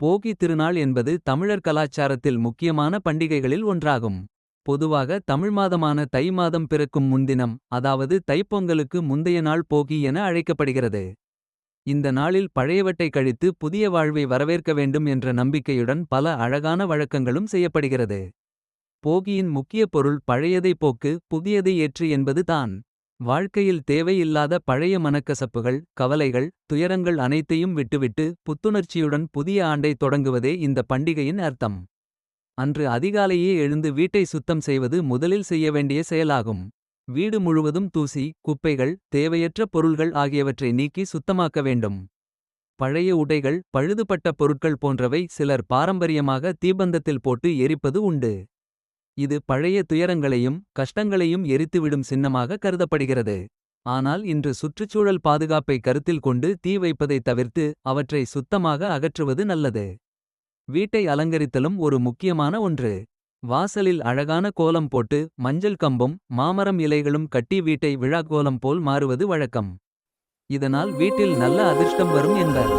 போகி திருநாள் என்பது தமிழர் கலாச்சாரத்தில் முக்கியமான பண்டிகைகளில் ஒன்றாகும். பொதுவாக தமிழ் மாதமான தை மாதம் பிறக்கும் முன்தினம். அதாவது தைப்பொங்கலுக்கு முந்தைய நாள் போகி என அழைக்கப்படுகிறது. இந்த நாளில் பழையவற்றை கழித்து புதிய வாழ்வை வரவேற்க வேண்டும் என்ற நம்பிக்கையுடன் பல அழகான வழக்கங்களும் செய்யப்படுகிறது. போகியின் முக்கிய பொருள் பழையதை போக்கு புதியதை ஏற்று என்பது தான். வாழ்க்கையில் தேவையில்லாத பழைய மனக்கசப்புகள் கவலைகள். துயரங்கள் அனைத்தையும் விட்டுவிட்டு புத்துணர்ச்சியுடன் புதிய ஆண்டை தொடங்குவதே இந்த பண்டிகையின் அர்த்தம். அன்று அதிகாலையே எழுந்து வீட்டை சுத்தம் செய்வது முதலில் செய்ய வேண்டிய செயலாகும். வீடு முழுவதும் தூசி குப்பைகள் தேவையற்ற பொருள்கள் ஆகியவற்றை நீக்கி சுத்தமாக்க வேண்டும். பழைய உடைகள் பழுதுபட்ட பொருட்கள் போன்றவை சிலர் பாரம்பரியமாக தீபந்தத்தில் போட்டு எரிப்பது உண்டு. இது பழைய துயரங்களையும் கஷ்டங்களையும் எரித்துவிடும் சின்னமாக கருதப்படுகிறது. ஆனால் இன்று சுற்றுச்சூழல் பாதுகாப்பை கருத்தில் கொண்டு தீ வைப்பதைத் தவிர்த்து அவற்றை சுத்தமாக அகற்றுவது நல்லது. வீட்டை அலங்கரித்தலும் ஒரு முக்கியமான ஒன்று. வாசலில் அழகான கோலம் போட்டு மஞ்சள் கம்பும் மாமரம் இலைகளும் கட்டி வீட்டை விழாக்கோலம் போல் மாறுவது வழக்கம். இதனால் வீட்டில் நல்ல அதிர்ஷ்டம் வரும் என்பர்.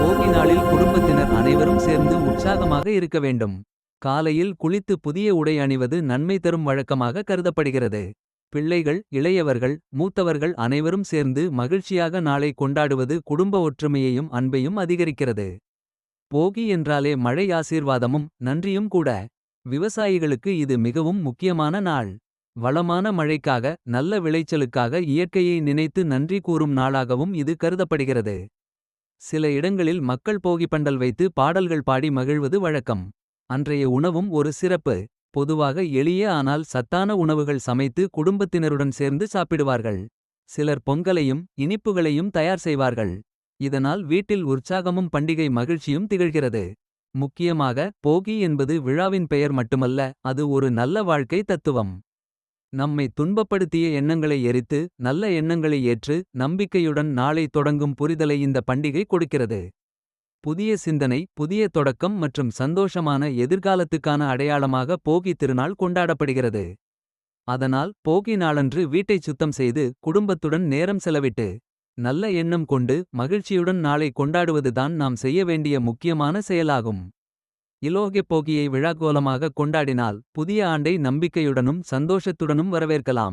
போகி நாளில் குடும்பத்தினர் அனைவரும் சேர்ந்து உற்சாகமாக இருக்க வேண்டும். காலையில் குளித்து புதிய உடை அணிவது நன்மை தரும் வழக்கமாக கருதப்படுகிறது. பிள்ளைகள் இளையவர்கள் மூத்தவர்கள் அனைவரும் சேர்ந்து மகிழ்ச்சியாக நாளை கொண்டாடுவது குடும்ப ஒற்றுமையையும் அன்பையும் அதிகரிக்கிறது. போகி என்றாலே மழை ஆசீர்வாதமும் நன்றியும் கூட. விவசாயிகளுக்கு இது மிகவும் முக்கியமான நாள். வளமான மழைக்காக நல்ல விளைச்சலுக்காக இயற்கையை நினைத்து நன்றி கூறும் நாளாகவும் இது கருதப்படுகிறது. சில இடங்களில் மக்கள் போகி பண்டல் வைத்து பாடல்கள் பாடி மகிழ்வது வழக்கம். அன்றைய உணவும் ஒரு சிறப்பு. பொதுவாக எளிய ஆனால் சத்தான உணவுகள் சமைத்து குடும்பத்தினருடன் சேர்ந்து சாப்பிடுவார்கள். சிலர் பொங்கலையும் இனிப்புகளையும் தயார் செய்வார்கள். இதனால் வீட்டில் உற்சாகமும் பண்டிகை மகிழ்ச்சியும் திகழ்கிறது. முக்கியமாக போகி என்பது விழாவின் பெயர் மட்டுமல்ல அது ஒரு நல்ல வாழ்க்கை தத்துவம். நம்மை துன்பப்படுத்திய எண்ணங்களை எரித்து நல்ல எண்ணங்களை ஏற்று நம்பிக்கையுடன் நாளை தொடங்கும் புரிதலை இந்த பண்டிகை கொடுக்கிறது. புதிய சிந்தனை புதிய தொடக்கம் மற்றும் சந்தோஷமான எதிர்காலத்துக்கான அடையாளமாக போகி திருநாள் கொண்டாடப்படுகிறது. அதனால் போகி நாளன்று வீட்டைச் சுத்தம் செய்து குடும்பத்துடன் நேரம் செலவிட்டு. நல்ல எண்ணம் கொண்டு மகிழ்ச்சியுடன் நாளை கொண்டாடுவதுதான் நாம் செய்ய வேண்டிய முக்கியமான செயலாகும். இலோகெ போகியை விழாக்கோலமாக கொண்டாடினால் புதிய ஆண்டை நம்பிக்கையுடனும் சந்தோஷத்துடனும் வரவேற்கலாம்.